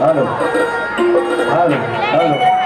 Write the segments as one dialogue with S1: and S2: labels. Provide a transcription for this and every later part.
S1: હાલો. હાલો. હાલો.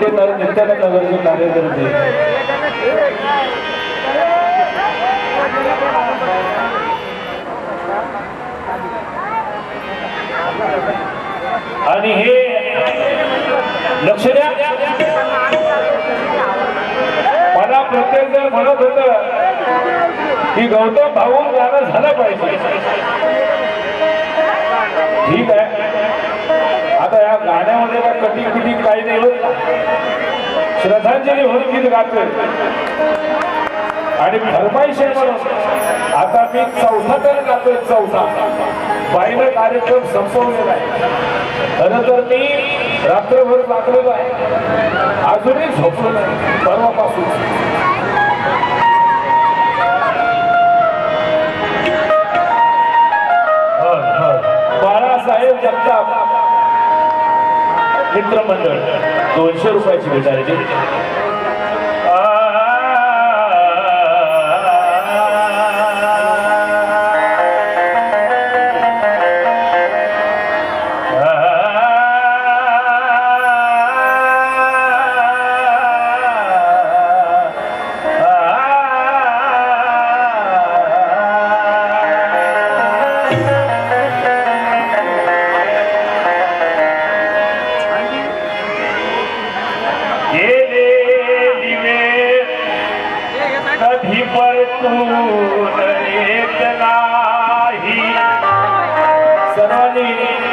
S1: ते नित्य नित्यानंद नगरचे कार्यकर्ते आणि हे लक्ष द्या. मला प्रत्येक जण म्हणत होत की गौतम भाऊ गाणं झालं पाहिजे. ठीक आहे. आता या गाण्यामध्ये काय कटी कुटी काही नाही होत. श्रद्धांजली म्हणून गीत गातोय. आणि फरमाईश आहे म्हणून आता मी चौथा तर गातोय चौथा. बाईनं कार्यक्रम संपवलेला आहे. खरं तर मी रात्रभर लागलेलो आहे. अजूनही झोपलो नाही परवापासून. बाळासाहेब जगताप. मित्रमंडळ. दोनशे रुपयाची भेट आहे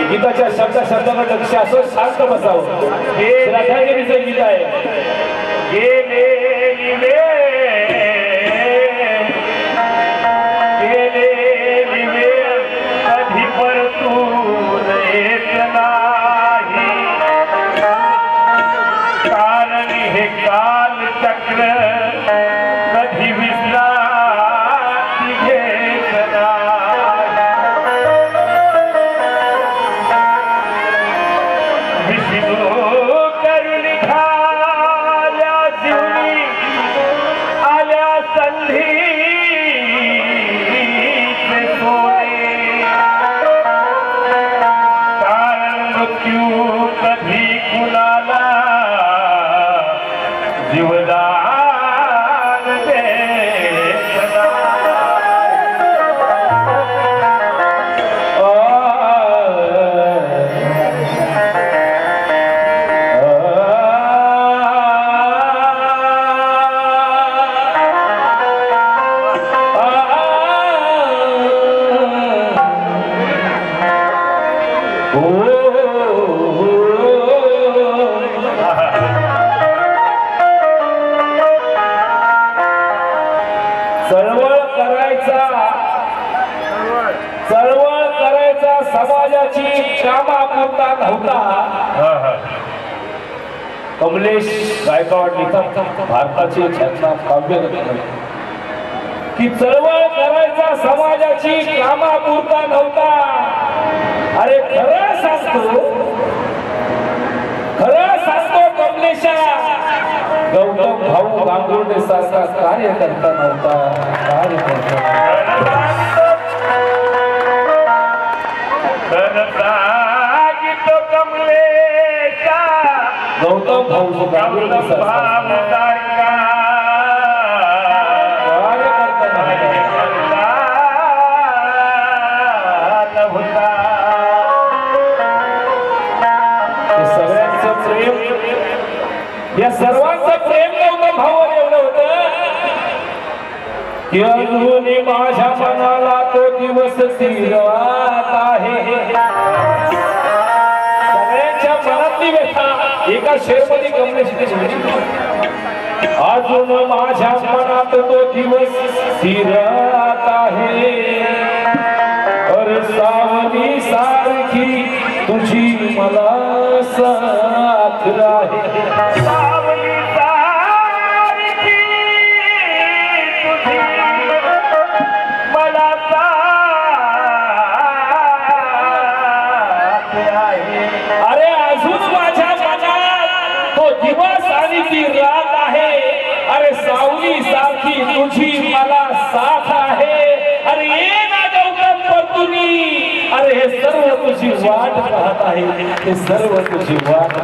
S1: गीताच्या शब्द शब्दाकडे लक्ष असं शांत बसावं. हे श्रद्धांजलीचं गीत आहे. रेकॉर्ड लिहितात भारताची ख्यातनाम काव्य की चळवळ करायचा समाजाची कामापुरता नव्हता. अरे खरं सांगतो खरं सांगतो कमलेशा. गौतम भाऊ गांगुर्डे सारखा कार्यकर्ता नव्हता कार्यकर्ता गौतम भाऊ गांगुर्डे प्रेम या सर्वांचं प्रेम गौतम भावावर एवढं होतं की अजून माझ्या मनाला तो दिवस स्थिरात आहे सगळ्यांच्या मनातली व्यथा. एका शेरमध्ये कमलेश इथे अजून माझ्या मनात तो दिवस फिरत आहे. अरे सावली सारखी तुझी मला सा वाट पाहत आहे हे सर्व तुझी वाट.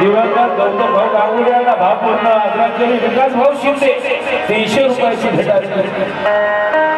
S1: दिवंगत गौतम भाऊ गांगुली यांना भावपूर्ण आदरांजली विकास भाऊ शिंदे तीनशे रुपयाची भेटायची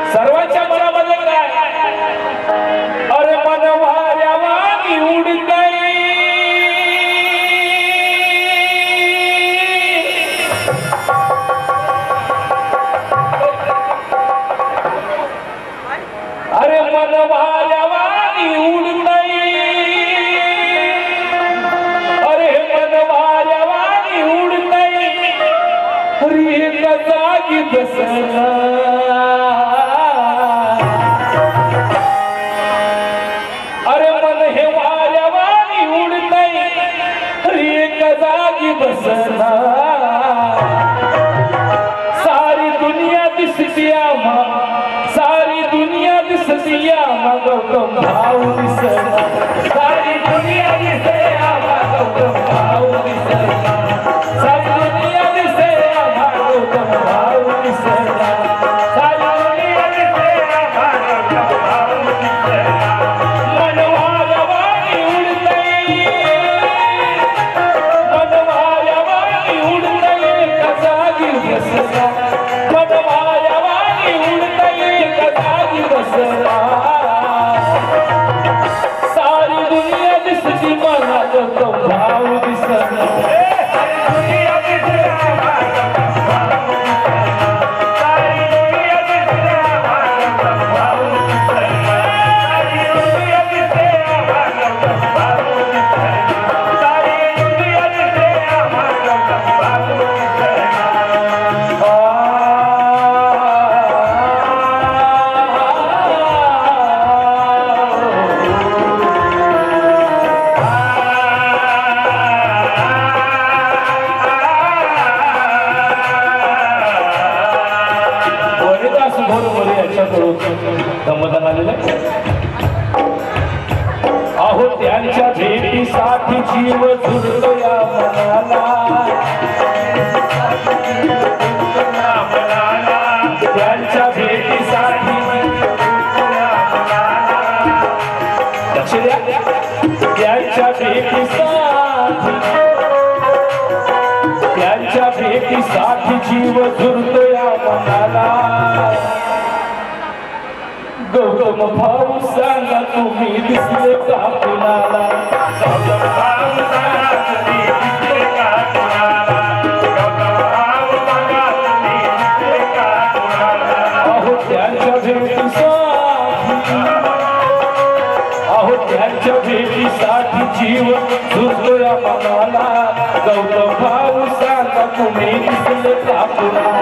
S1: जीव झुरतो या मनाला गौतम भाऊ सांगा तुम्ही दिसले का कुणाला? अहो त्यांच्या भेटीसाठी अहो त्यांच्या भेटीसाठी जीव झुरतो या मनाला गौतम तुम्हें इसलिए क्या बुला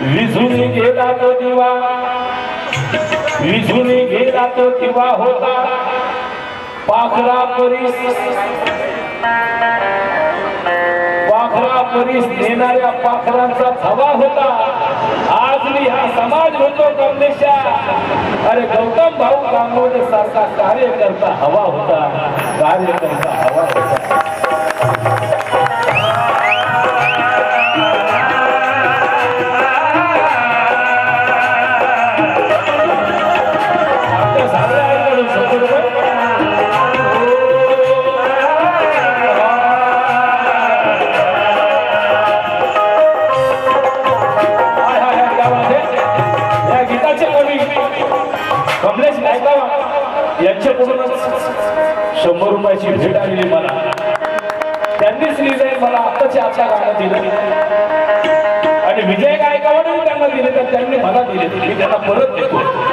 S1: विझून गेला तो दिवा. विझून गेला तो दिवा होता. पाखरा परीस पाखरा परीस नेणाऱ्या पाखरांचा थवा होता. आज मी हा समाज होतो कमलेशा अरे गौतम भाऊ कांबोडे सारखा कार्यकर्ता हवा होता. कार्यकर्ता हवा होता. নিরানব্বই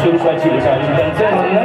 S1: स्वरूपाची त्यांचं म्हणणं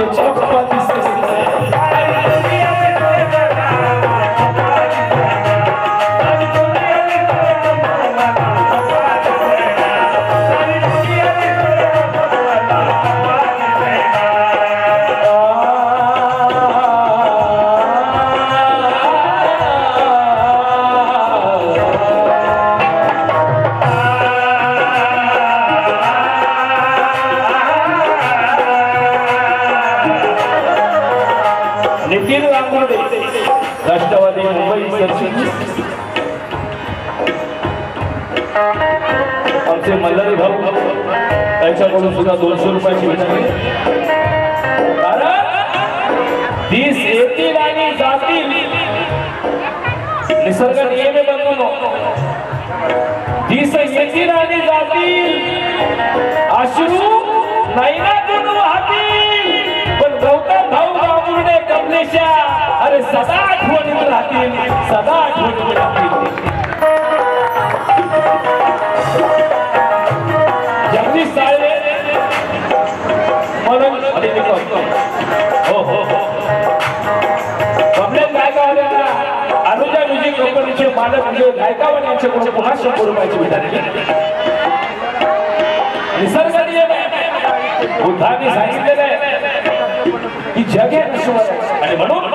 S1: হচ্ছে नितीन रांगुर्डे राष्ट्रवादी मुंबई आमचे मल्हारी भाऊ त्यांच्याकडून सुद्धा दोनशे रुपयाची विनंती. तीस येतील जातील. निसर्ग नियमे बनवू जातील. अश्रू नाही ना वाहतील. बाबुर्डे अरे सदा आठवणीत राहतील सदा आठवणीत राहतील. जगदीश साळवे म्हणून हो हो हो. कमलेश अनुजा म्युझिक कंपनीचे मालक म्हणजे यांच्याकडून पुन्हा शंभर रुपयाची निसर्ग नियम आहे. बुद्धांनी सांगितलेलं आहे की जग हे नश्वर आहे म्हणून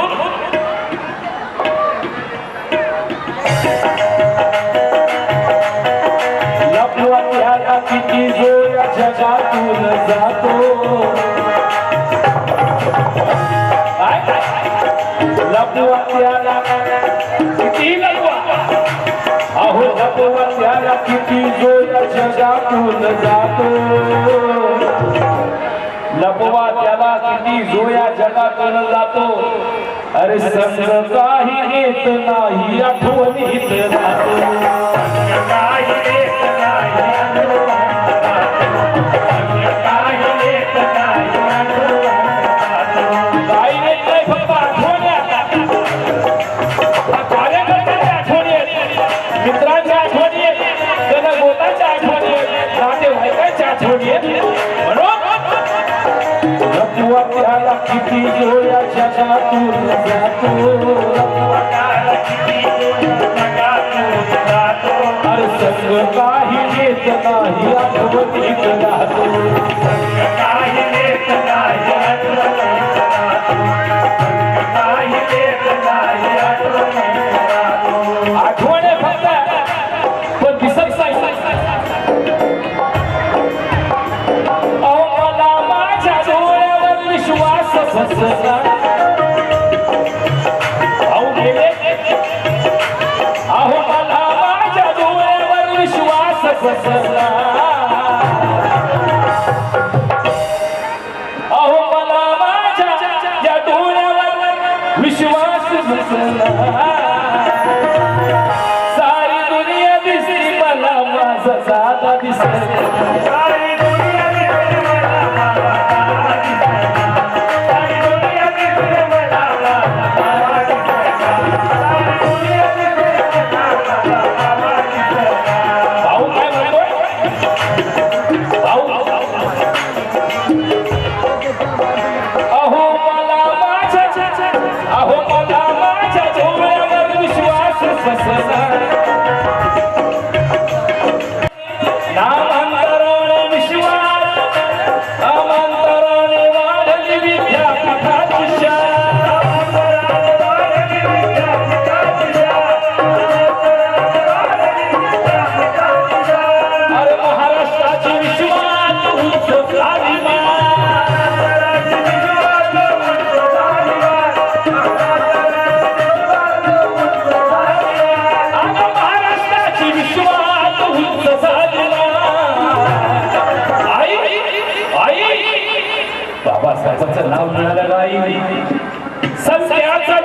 S1: किती जोर जगातून जातो. लपवा त्याला किती लपवा अहो लपवा त्याला किती जोर जगातून जातो. लपवा त्याला किती जोया जगातून जातो. अरे संग येत नाही आठवणीत राहतो.
S2: काही
S1: کيتين جي هويا چاچا تون نجاتو او کالا کي جي تون نجاتو نجاتو هر سگوه काही बसला अहो मला माझ्या या डोळ्यावर विश्वास बसला सारी दुनिया दिसली मला माझा साधा दिसला. माझ्या सरपंच नाव मिळालं नाही संत्याचा